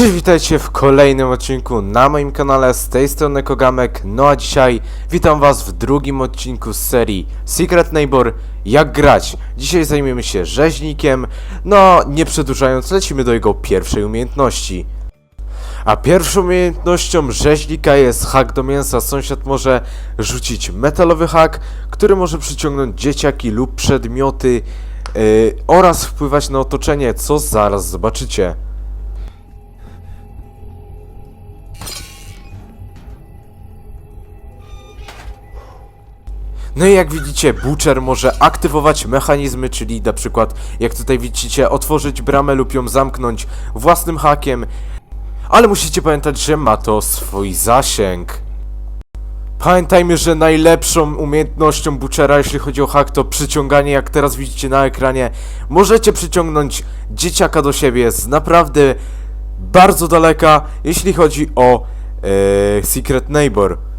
Cześć, witajcie w kolejnym odcinku na moim kanale, z tej strony Kogamek, no a dzisiaj witam was w drugim odcinku z serii Secret Neighbor, jak grać. Dzisiaj zajmiemy się rzeźnikiem, no nie przedłużając, lecimy do jego pierwszej umiejętności. A pierwszą umiejętnością rzeźnika jest hak do mięsa. Sąsiad może rzucić metalowy hak, który może przyciągnąć dzieciaki lub przedmioty yy, oraz wpływać na otoczenie, co zaraz zobaczycie. No i jak widzicie, Butcher może aktywować mechanizmy, czyli na przykład, jak tutaj widzicie, otworzyć bramę lub ją zamknąć własnym hakiem, ale musicie pamiętać, że ma to swój zasięg. Pamiętajmy, że najlepszą umiejętnością Butchera, jeśli chodzi o hak, to przyciąganie, jak teraz widzicie na ekranie. Możecie przyciągnąć dzieciaka do siebie z naprawdę bardzo daleka, jeśli chodzi o e, Secret Neighbor.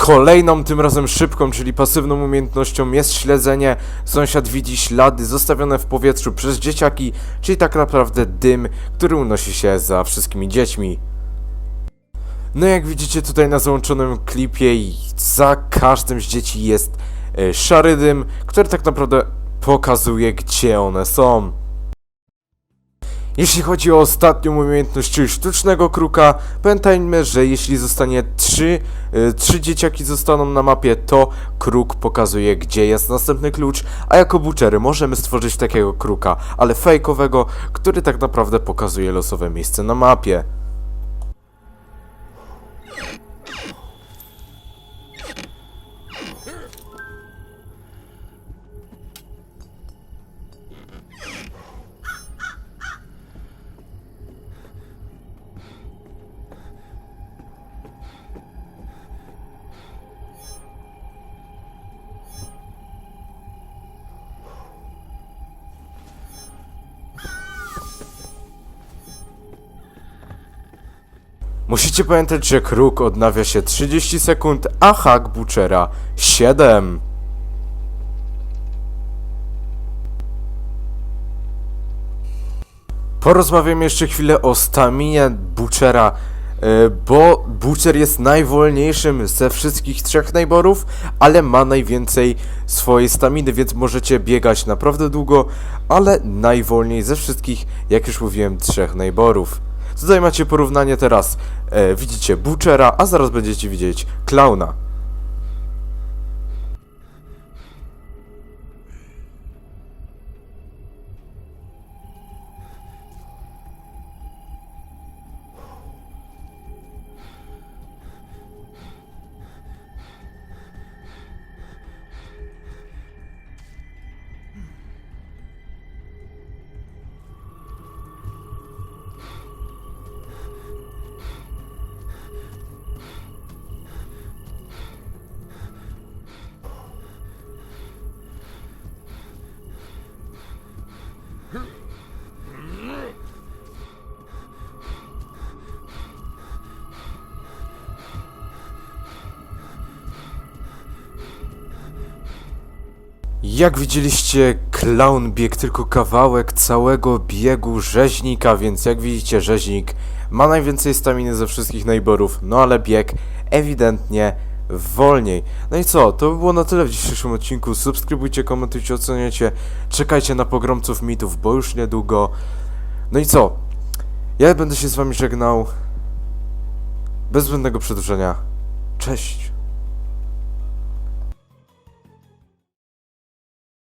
Kolejną, tym razem szybką, czyli pasywną umiejętnością jest śledzenie. Sąsiad widzi ślady zostawione w powietrzu przez dzieciaki, czyli tak naprawdę dym, który unosi się za wszystkimi dziećmi. No jak widzicie tutaj na załączonym klipie za każdym z dzieci jest e, szary dym, który tak naprawdę pokazuje gdzie one są. Jeśli chodzi o ostatnią umiejętność, czyli sztucznego kruka, pamiętajmy, że jeśli zostanie trzy, y, trzy dzieciaki zostaną na mapie, to kruk pokazuje, gdzie jest następny klucz, a jako butchery możemy stworzyć takiego kruka, ale fejkowego, który tak naprawdę pokazuje losowe miejsce na mapie. Musicie pamiętać, że kruk odnawia się 30 sekund, a hak butchera 7. Porozmawiam jeszcze chwilę o staminie Butchera, e, bo Butcher jest najwolniejszym ze wszystkich trzech najborów, ale ma najwięcej swojej staminy, więc możecie biegać naprawdę długo, ale najwolniej ze wszystkich, jak już mówiłem, trzech najborów. Tutaj macie porównanie teraz. E, widzicie Butchera, a zaraz będziecie widzieć Klauna. Jak widzieliście, klaun biegł tylko kawałek całego biegu rzeźnika, więc jak widzicie, rzeźnik ma najwięcej staminy ze wszystkich najborów, no ale bieg ewidentnie wolniej. No i co, to by było na tyle w dzisiejszym odcinku. Subskrybujcie, komentujcie, oceniajcie, czekajcie na pogromców mitów, bo już niedługo. No i co, ja będę się z wami żegnał. Bez zbędnego przedłużenia. Cześć!